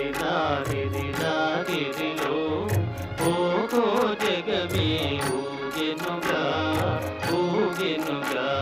నిదారి దారిలో ఓహో జగమే ఊగెనుగా ఊగెనుగా.